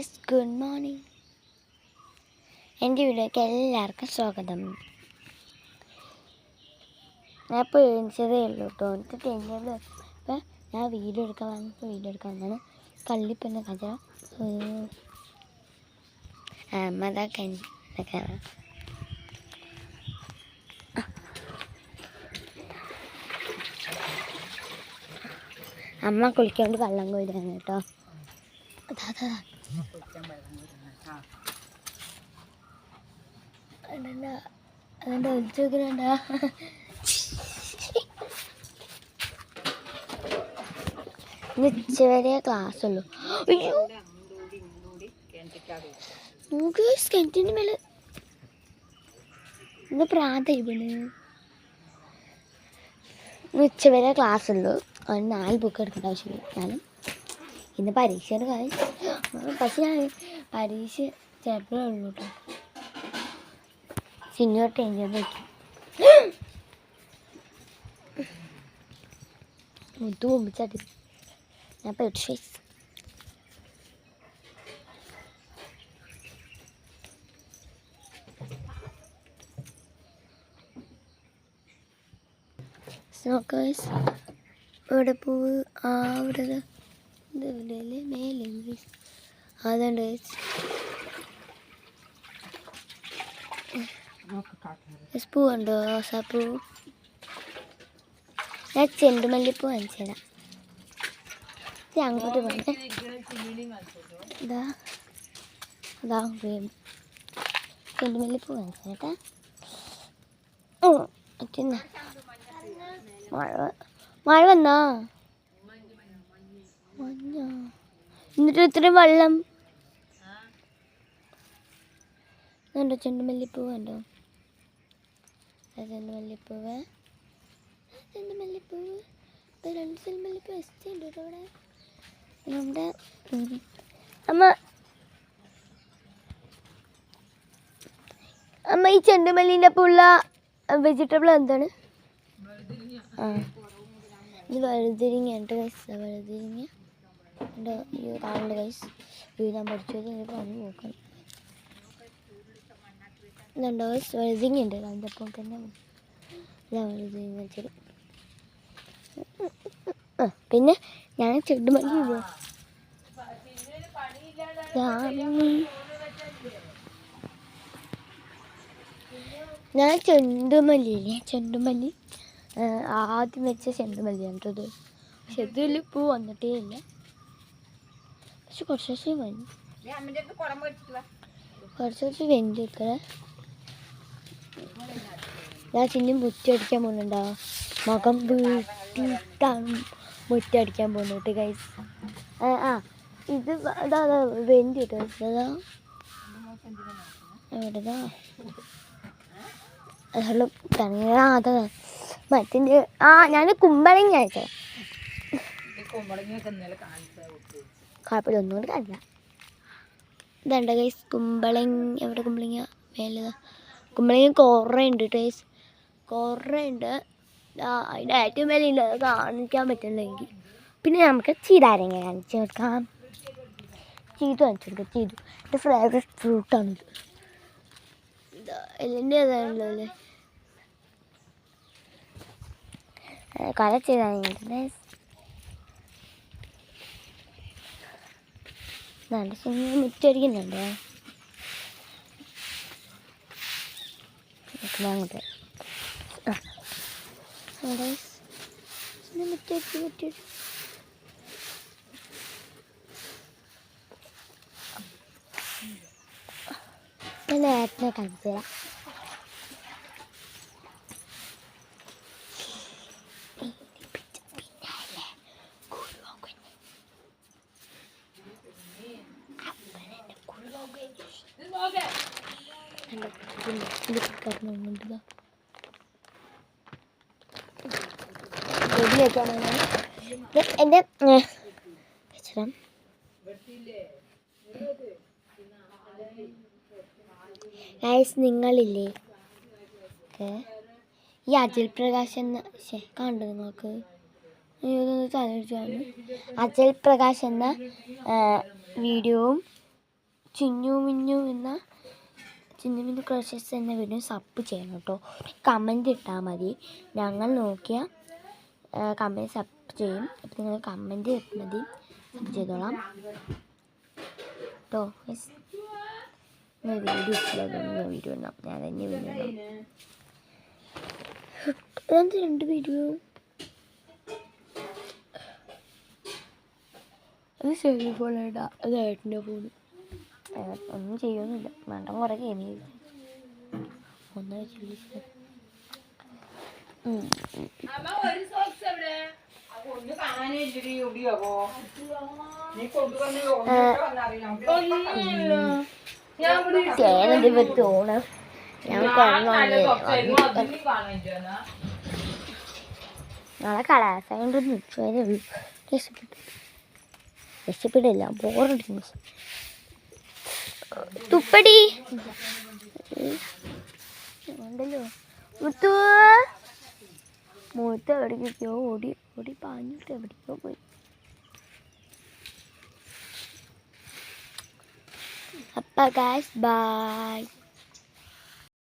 Guys good morning. എന്റെ വീഡിയോക്ക് എല്ലാവർക്കും സ്വാഗതം. ഞാൻ ഇപ്പോൾ എഴുതിച്ചതേ ഉള്ളൂ കേട്ടോ. എനിക്ക് കഴിഞ്ഞത് ഇപ്പം ഞാൻ വീഡിയോ എടുക്കാൻ വന്നപ്പോൾ വീഡിയോ എടുക്കാൻ വന്നാണ് കള്ളിപ്പെന്ന കഥ. അമ്മതാ കഥ അമ്മ കുളിക്കാണ്ട് വെള്ളം കോരിയാണ് കേട്ടോ. അതാ അതാ. അതല്ല അതിന്റെ ഒളിച്ചോക്കിനുണ്ട ഉച്ചവരെ ക്ലാസ് ഉള്ളു. കിണറ്റിന്റെ മേലെ. ഇന്ന് പ്രാന്തായി ഉച്ചവരെ ക്ലാസ് ഉള്ളു. നാല് ബുക്ക് എടുക്കണ്ട ആവശ്യമില്ല. എന്നാലും ഇന്ന് പരീക്ഷയുടെ കാര്യം. പക്ഷെ ഞാൻ പരീക്ഷ ചിലപ്പോഴേ ഉള്ളൂ കേട്ടോ സിനിമ ടേഞ്ചർ നോക്കി മുത്തു മുമ്പിച്ചാട്ടി ഞാൻ പരീക്ഷ സ്നോക്കേഴ്സ് ഇവിടെ പൂവ് ആ അവിടെ ദാ ഇത് ഇവിടെ മേലെ അതുകൊണ്ട് പൂ ഉണ്ടോ റോസാപ്പൂ? ഞാൻ ചെണ്ടുമല്ലിപ്പൂ വാങ്ങിച്ചതാ ഇത് അങ്ങോട്ട് പോണേ ഇതാ. അതാ ചെണ്ടുമല്ലിപ്പൂ വാങ്ങിച്ചേട്ടാ മഴ മഴ വന്നോ? എന്നിട്ട് ഇത്രയും വെള്ളം. കണ്ടോ? ചെണ്ടുമല്ലിപ്പൂവ് കണ്ടോ ചെണ്ടുമല്ലിപ്പൂവ് ചെണ്ടുമല്ലിപ്പൂവ് ഇപ്പം രണ്ട് ചെണ്ടുമല്ലിപ്പൂ വെച്ചിട്ടുണ്ട് കേട്ടോ ഇവിടെ. നമ്മുടെ അമ്മ. അമ്മ ഈ ചെണ്ടുമല്ലിന്റെ പുള്ള വെജിറ്റബിൾ എന്താണ്? ആ. ഇത് വഴുതിരിങ്ങ ഉണ്ട് വഴുതിരിങ്ങ ഉണ്ട് ഈ കാണുന്നുണ്ട് ഗൈസ് എഴുതാൻ പഠിച്ചത് പറഞ്ഞു നോക്കണം ഗൈസ് ഉണ്ട്. അതിന്റെ തന്നെ ഇതാ വഴുതിരിങ്ങ വെച്ചത്. പിന്നെ ഞാൻ ചെണ്ടുമല്ലി മതി ഞാൻ- ഞാൻ ചെണ്ടുമല്ലി ഇല്ലേ? ചെണ്ടുമല്ലി. ആദ്യം വെച്ച ചെണ്ടുമല്ലിയാണ് കേട്ടോ ഇത്. പക്ഷെ ഇതിൽ പൂ വന്നിട്ടേ ഇല്ല. പക്ഷെ കുറച്ച് ദിവസം വന്നു കുറച്ച് കുറച്ച് വെന്ത് നിൽക്കണേ ഞാൻ ചിന്നും മുറ്റടിക്കാൻ പോകുന്നുണ്ടോ? മുഖം വീട്ടിട്ടാണ് മുറ്റടിക്കാൻ പോകുന്നത് കൈസ് ആ ഇത് അതാ വെന്ത് കേട്ടോ എവിടെതാ? ഹലോ തണിയാ അതാ മറ്റേ ആ ഞാൻ കുമ്പളങ്ങ അയച്ചത്. കുഴപ്പമില്ല ഒന്നും കണ്ടില്ല ഇതുണ്ട് ഗൈസ് കുമ്പളങ്ങ. എവിടെ കുമ്പളങ്ങ? മേലെ കുമ്പളങ്ങ കുറേ ഉണ്ട് ഗൈസ് കുറേ ഉണ്ട്. അതിന്റെ ഏറ്റവും മേലെ കാണിക്കാൻ പറ്റുന്നില്ലെങ്കിൽ. പിന്നെ നമുക്ക് ചീതാരങ്ങ കാണിച്ചു കൊടുക്കാം. ചീതു കാണിച്ചു കൊടുക്കാം. ചീതു എന്റെ ഫേവറേറ്റ് ഫ്രൂട്ടാണ് ഇത് എല്ലിന്റെ ഏതാണല്ലോ അല്ലേ? കല ചെയ്താൽ നല്ല സമയം മുറ്റടിക്കുന്നുണ്ടോ. അങ്ങോട്ട്. മുറ്റടിച്ച് മുറ്റടിച്ച്. ഞാൻ കാണിച്ചു തരാം ഗൈസ് നിങ്ങളില്ലേ? ഈ അജൽ പ്രകാശ് എന്ന കണ്ടു നിങ്ങൾക്ക്? അജൽ പ്രകാശ് എന്ന വീഡിയോവും ചിന്നു മിന്നു എന്ന ചിന്നു മിന്നു ക്രഷസ് എന്ന വീഡിയോ സബ് ചെയ്യണം കേട്ടോ. കമന്റ് ഇട്ടാൽ മതി. ഞങ്ങൾ നോക്കിയ കമന്റ് സബ് ചെയ്യും. അപ്പം നിങ്ങൾ കമന്റ് മതി. സപ്പ് ചെയ്തോളാം. കേട്ടോ വീഡിയോ ഇട്ടില്ല. വീഡിയോ ഇടാം ഞാൻ തന്നെ വീഡിയോ ഇടാം അതെന്ത് രണ്ട് വീഡിയോ അത് പോലെ ഇടാം അത് ഏട്ടന്റെ ഒന്നും ചെയ്യൊന്നുമില്ല വേണ്ട കുറേ ഗെയിം ഒന്ന് വെച്ച് ഞാൻ നാളെ കലാസായോണ്ട് ഉള്ളൂ രക്ഷപ്പെട്ടു. രക്ഷപ്പെടില്ല. ബോറടിക്കുന്നു തുപ്പടി. ഉണ്ടല്ലോ. മുത്തു. മൂത്ത് എവിടേക്കോ ഓടി ഓടി പാഞ്ഞിട്ട് എവിടേക്കോ പോയി. അപ്പ ഗാസ് ബൈ